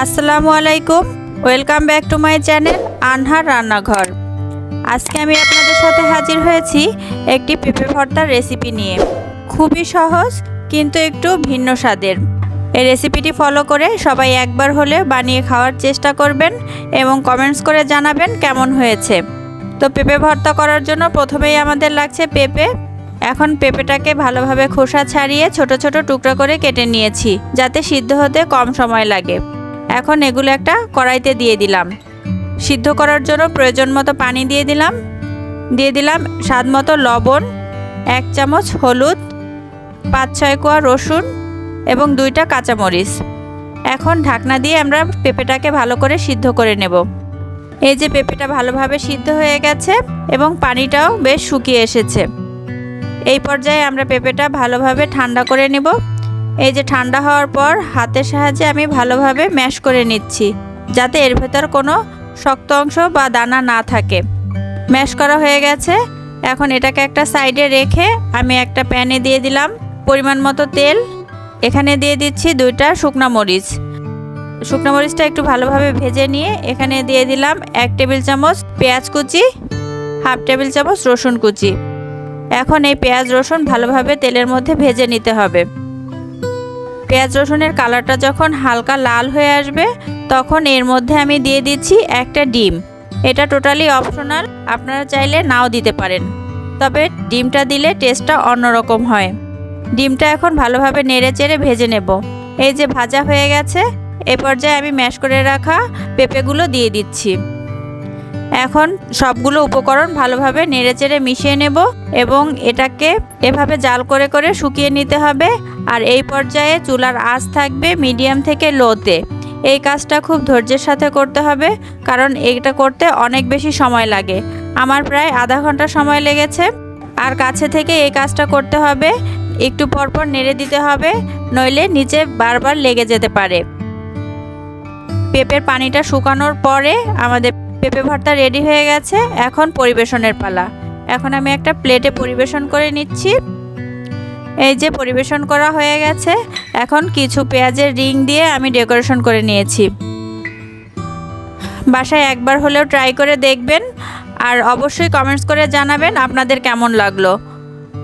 আসসালামু আলাইকুম। Welcome back to my channel Anhar Rannaghar আজকে আমি আপনাদের সাথে হাজির হয়েছি একটি পেঁপে ভর্তার রেসিপি নিয়ে। খুবই সহজ, কিন্তু একটু ভিন্ন স্বাদের। এই রেসিপিটি ফলো করে সবাই একবার হলে বানিয়ে খাওয়ার চেষ্টা করবেন এবং কমেন্টস করে জানাবেন কেমন হয়েছে। তো পেঁপে ভর্তা করার জন্য প্রথমেই আমাদের লাগছে পেঁপে। এখন পেঁপেটাকে ভালোভাবে খোসা ছাড়িয়ে ছোট ছোট টুকরা করে কেটে নিয়েছি, যাতে সিদ্ধ হতে কম সময় লাগে। এখন এগুলো একটা কড়াইতে দিয়ে দিলাম। সিদ্ধ করার জন্য প্রয়োজন মতো পানি দিয়ে দিলাম। দিয়ে দিলাম স্বাদ মতো লবণ, এক চামচ হলুদ, পাঁচ ছয় কোয়া রসুন এবং দুইটা কাঁচামরিচ। এখন ঢাকনা দিয়ে আমরা পেঁপেটাকে ভালো করে সিদ্ধ করে নেব। এই যে পেঁপেটা ভালোভাবে সিদ্ধ হয়ে গেছে এবং পানিটাও বেশ শুকিয়ে এসেছে। এই পর্যায়ে আমরা পেঁপেটা ভালোভাবে ঠান্ডা করে নেব। এই যে ঠান্ডা হওয়ার পর হাতের সাহায্যে আমি ভালোভাবে ম্যাশ করে নিচ্ছি, যাতে এর ভেতর কোনো শক্ত অংশ বা দানা না থাকে। ম্যাশ করা হয়ে গেছে। এখন এটাকে একটা সাইডে রেখে আমি একটা প্যানে দিয়ে দিলাম পরিমাণ মতো তেল। এখানে দিয়ে দিচ্ছি দুইটা শুকনো মরিচ। শুকনো মরিচটা একটু ভালোভাবে ভেজে নিয়ে এখানে দিয়ে দিলাম এক টেবিল চামচ পেঁয়াজ কুচি, হাফ টেবিল চামচ রসুন কুচি। এখন এই পেঁয়াজ রসুন ভালোভাবে তেলের মধ্যে ভেজে নিতে হবে। পেঁয়াজ রসুনের কালারটা যখন হালকা লাল হয়ে আসবে, তখন এর মধ্যে আমি দিয়ে দিচ্ছি একটা ডিম। এটা টোটালি অপশনাল, আপনারা চাইলে নাও দিতে পারেন। তবে ডিমটা দিলে টেস্টটা অন্যরকম হয়। ডিমটা এখন ভালোভাবে নেড়ে চেড়ে ভেজে নেব। এই যে ভাজা হয়ে গেছে, এ পর্যায়ে আমি ম্যাশ করে রাখা পেঁপেগুলো দিয়ে দিচ্ছি। এখন সবগুলো উপকরণ ভালোভাবে নেড়েচেড়ে মিশিয়ে নেব এবং এটাকে এভাবে জাল করে করে শুকিয়ে নিতে হবে। আর এই পর্যায়ে চুলার আঁচ থাকবে মিডিয়াম থেকে লোতে। এই কাজটা খুব ধৈর্যের সাথে করতে হবে, কারণ এটা করতে অনেক বেশি সময় লাগে। আমার প্রায় আধা ঘণ্টা সময় লেগেছে। আর কাছে থেকে এই কাজটা করতে হবে। একটু পরপর নেড়ে দিতে হবে, নইলে নিচে বারবার লেগে যেতে পারে। পেঁপের পানিটা শুকানোর পরে আমাদের পেঁপে ভর্তা রেডি হয়ে গেছে, এখন পরিবেশনের পালা। এখন আমি একটা প্লেটে পরিবেশন করে নিচ্ছি। এই যে পরিবেশন করা হয়ে গেছে, এখন কিছু পেঁয়াজের রিং দিয়ে আমি ডেকোরেশন করে নিয়েছি। বাসায় একবার হলেও ট্রাই করে দেখবেন, আর অবশ্যই কমেন্টস করে জানাবেন আপনাদের কেমন লাগল।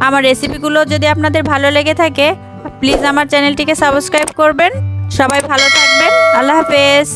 আমার রেসিপিগুলো যদি আপনাদের ভালো লেগে থাকে প্লিজ আমার চ্যানেলটিকে সাবস্ক্রাইব করবেন। সবাই ভালো থাকবেন, আল্লাহ হাফেজ।